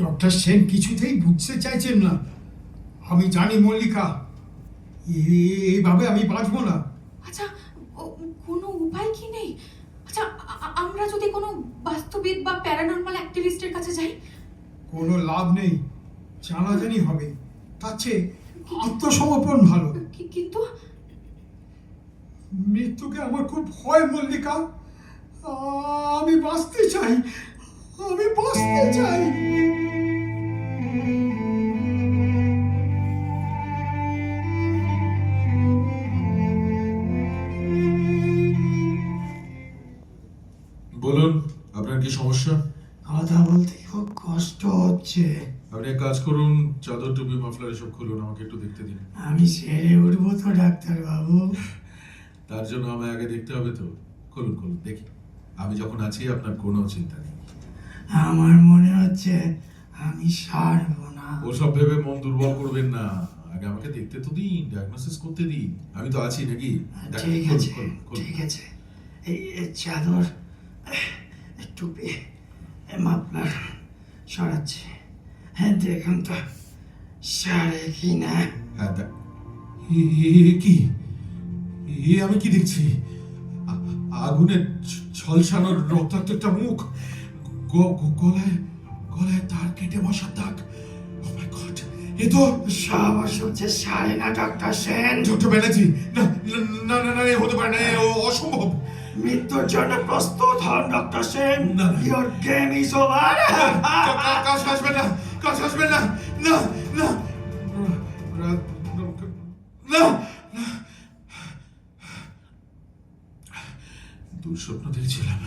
Doctor Sen কিছুতেই বুঝতে চাইছেন না। আমি জানি মল্লিকা। এইভাবে আমি বাঁচবো না। আচ্ছা কোনো উপায় কি নেই? আচ্ছা আমরা যদি কোনো বাস্তবিক বা প্যারানর্মাল অ্যাক্টিভিস্টের কাছে যাই? কোনো লাভ নেই। জানাজানি হবে। তার চেয়ে আত্মসমর্পণ ভালো। কিন্তু? মৃত্যুকে আমার খুব ভয় মল্লিকা। আমি বাঁচতে চাই। আমি বাঁচতে চাই। কাজ করুন চাদর টুপি মাফলার এসব খুলুন আমাকে একটু দেখতে দিন। আমি সেরে উঠবো তো ডাক্তার বাবু তার জন্য আমায় আগে দেখতে হবে তো। খুলুন খুলুন দেখি। আমি যখন আছি আপনার কোনো চিন্তা নেই। আমার মনে হচ্ছে আমি সারবো না। ওসব ভেবে মন দুর্বল করবেন না। আগে আমাকে দেখতে তো দিন ডায়াগনোসিস করতে দিন। আমি তো আছি নাকি? ঠিক আছে। ঠিক আছে। এই চাদর একটু মাপলার সরাচ্ছি। হ্যাঁ দেখুন তো সারে কি না হ্যাঁ কি এ আমি কি দেখছি আগুনের ছ- রক্তাক্ত একটা মুখ গলায় গলায় তার কেটে বসার দাগ এ তো সাহস হচ্ছে সারে না ডক্টর সেন ডক্টর ব্যানার্জি না না না না হতে পারে না অসম্ভব মৃত্যুর জন্য প্রস্তুত হন doctor Sen. Your game is over কাজ আসবে না কাজ আসবে না না না। না না। দুঃস্বপ্ন দেখছিলাম।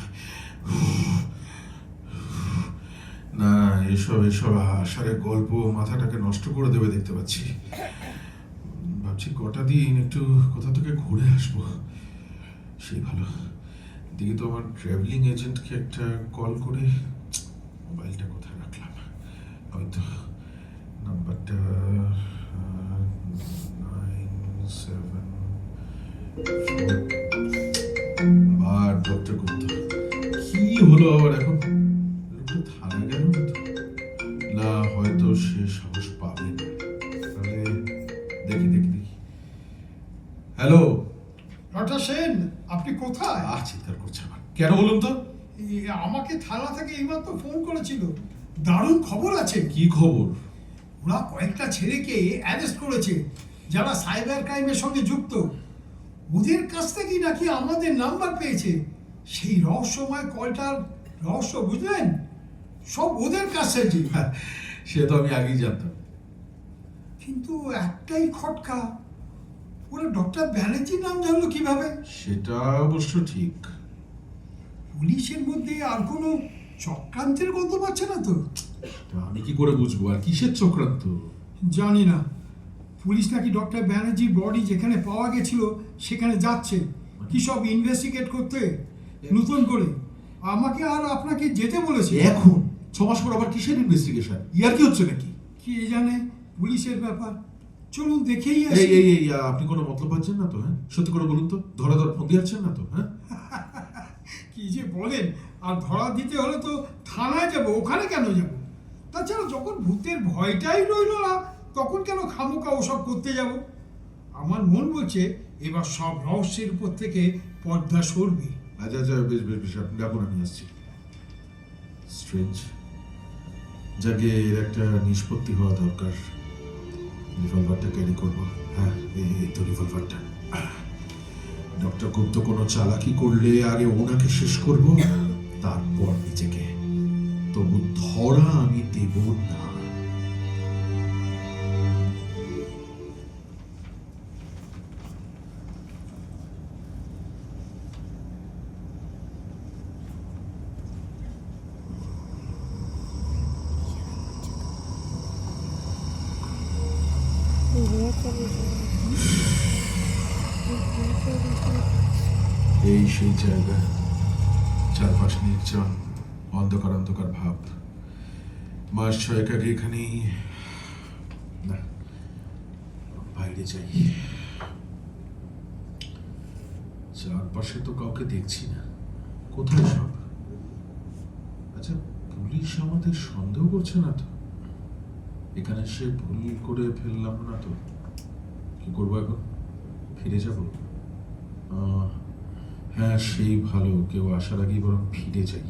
না, এসব এসব আষাঢ়ের গল্প মাথাটাকে নষ্ট করে দেবে দেখতে পাচ্ছি। ভাবছি কটা দিন একটু কোথা থেকে ঘুরে আসব। সেই ভালো। দেখি তো আমার ট্রাভেলিং এজেন্টকে একটা কল করে মোবাইলটা কোথায়? ওই তো নাম্বারটা নাইন সেভেন আবার ডক্টর গুপ্ত কি হলো আবার এখন লোকটা থানা গেল না হয়তো সে সাহস পাবে না তাহলে দেখি দেখি দেখি হ্যালো ডক্টর সেন আপনি কোথায়? আহ চিৎকার করছে আবার। কেন বলুন তো? আমাকে থানা থেকে এইমাত্র ফোন করেছিল। দারুণ খবর আছে। কি খবর? ওরা কয়েকটা ছেলেকে অ্যারেস্ট করেছে যারা সাইবার ক্রাইমের সঙ্গে যুক্ত। ওদের কাছ থেকেই নাকি আমাদের নাম্বার পেয়েছে। সেই রহস্যময় কয়টার রহস্য বুঝলেন? সব ওদের কাছ সে তো আমি আগেই জানতাম। কিন্তু একটাই খটকা ওরা ডক্টর ব্যানার্জির নাম জানলো কীভাবে? সেটা অবশ্য ঠিক। পুলিশের মধ্যে আর কোনো চক্রান্তের গন্ধ পাচ্ছে না তো? আমি কি করে বুঝব? আর কিসের চক্রান্ত? জানি না। পুলিশ নাকি ডক্টর ব্যানার্জির বডি যেখানে পাওয়া গেছিল সেখানে যাচ্ছে। কি সব ইনভেস্টিগেট করতে? নতুন করে। আমাকে আর আপনাকে যেতে বলেছে। এখন? ছ মাস পর আবার কিসের ইনভেস্টিগেশন ইয়ার কি হচ্ছে নাকি? কে জানে? পুলিশের ব্যাপার। চলুন দেখেই আসি। এই এই আপনি কোনো মতলব পাচ্ছেন না তো হ্যাঁ? সত্যি করে বলুন তো ধরা ধরা ফোন দিয়েছেন না তো হ্যাঁ? কি যে বলেন? আর ধরা দিতে হলে তো থানায় যাব, ওখানে কেন যাব? তাছাড়া যখন ভূতের ভয়টাই রইল না, তখন কেন খামোকা ওসব করতে যাব? আমার মন বলছে এবার সব রহস্যের উপর থেকে পর্দা সরবে। আচ্ছা আচ্ছা বেশ বেশ বেশ, আপনি ডাকুন, আমি আসছি। স্ট্রেঞ্জ যাকে এর একটা নিষ্পত্তি হওয়া দরকার। রিভলভারটা ক্যারি করব। হ্যাঁ এই তো রিভলভারটা ডক্টর গুপ্ত কোনো চালাকি করলে আগে ওনাকে শেষ করব? তারপর নিজেকে। তবু ধরা আমি দেব না। এই সেই জায়গা। চারপাশ নির্জন অন্ধকার অন্ধকার ভাব। মাস ছয়েক আগে এখানেই বাইরে যাই। চারপাশে তো কাউকে দেখছি না। কোথায় সব? আচ্ছা পুলিশ আমাদের সন্দেহ করছে না তো? এখানে সে ভুল করে ফেললাম না তো? কি করব এখন? ফিরে যাব? আহ, হ্যাঁ সেই ভালো। কেউ আসার আগেই বরং ফিরে যাই।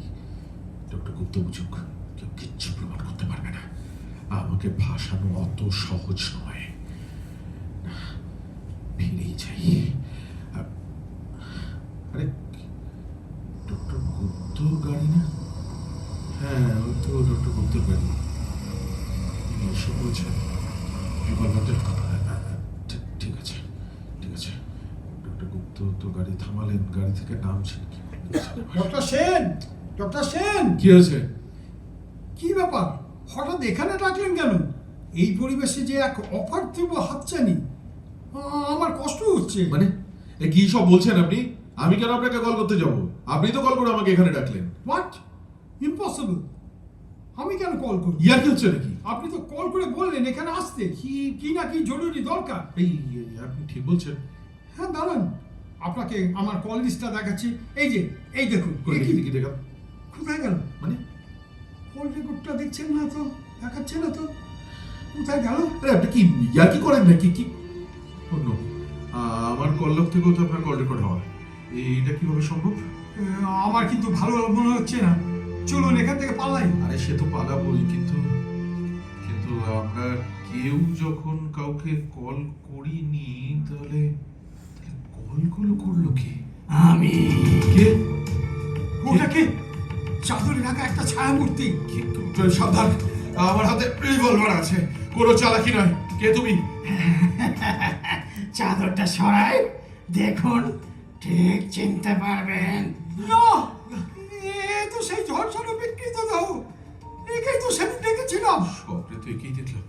ডক্টর গুপ্ত বুঝুক, কেউ কিচ্ছু প্রমাণ করতে পারবে না। আমাকে ভাসানো অত সহজ নয়। ফিরেই যাই। আরে ডক্টর গুপ্তর গাড়ি না? হ্যাঁ ওই তো ডক্টর গুপ্তর গাড়ি। এসে বলছেন রিভলভারটা ঠিক- ঠিক আছে ঠিক আছে গুপ্ত তো গাড়ি থামালেন গাড়ি থেকে নামছেন কি ডক্টর সেন ডক্টর সেন। কি হয়েছে? কি ব্যাপার? হঠাৎ এখানে ডাকলেন কেন? এই পরিবেশে যে এক অপার্থিব হাতছানি আমার কষ্ট হচ্ছে। মানে কি সব বলছেন আপনি? আমি কেন আপনাকে কল করতে যাব? আপনি তো কল করে আমাকে এখানে ডাকলেন। হোয়াট ইম্পসিবল আমি কেন কল করি ইয়ার কি হচ্ছে নাকি? আপনি তো কল করে বললেন এখানে আসতে। কি কি না কি জরুরি দরকার? এই, আপনি ঠিক বলছেন। হ্যাঁ দাঁড়ান। আপনাকে আমার কল লিস্টটা দেখাচ্ছি। এই যে এই দেখুন কি? দেখি। দেখা কোথায় গেল? মানে? কল রেকর্ডটা দেখছেন না তো? দেখাচ্ছে না তো? কোথায় গেল? আরে আপনি কি ইয়ার কি করেন নাকি? কি? অন্য আমার কল লগ থেকেও তো আপনার কল রেকর্ড হওয়া? এইটা কীভাবে সম্ভব? আমার কিন্তু ভালো মনে হচ্ছে না। চলুন এখান থেকে পালাই। আরে সে তো পালাবই কিন্তু কিন্তু আমরা কেউ যখন কাউকে কল করিনি তাহলে কলগুলো করল কে? আমি। কে? ওটা কে? চাদরে ঢাকা একটা ছায়া মূর্তি কে সাবধান। আমার হাতে রিভলভার আছে। কোনো চালাকি নয়। কে তুমি? চাদরটা সরাই। দেখুন ঠিক চিনতে পারবেন। না! এ তো সেই ঝলসানো বিকৃত দাও। একেই তো সেদিন দেখেছিলাম। স্বপ্নে তো একেই দেখলাম।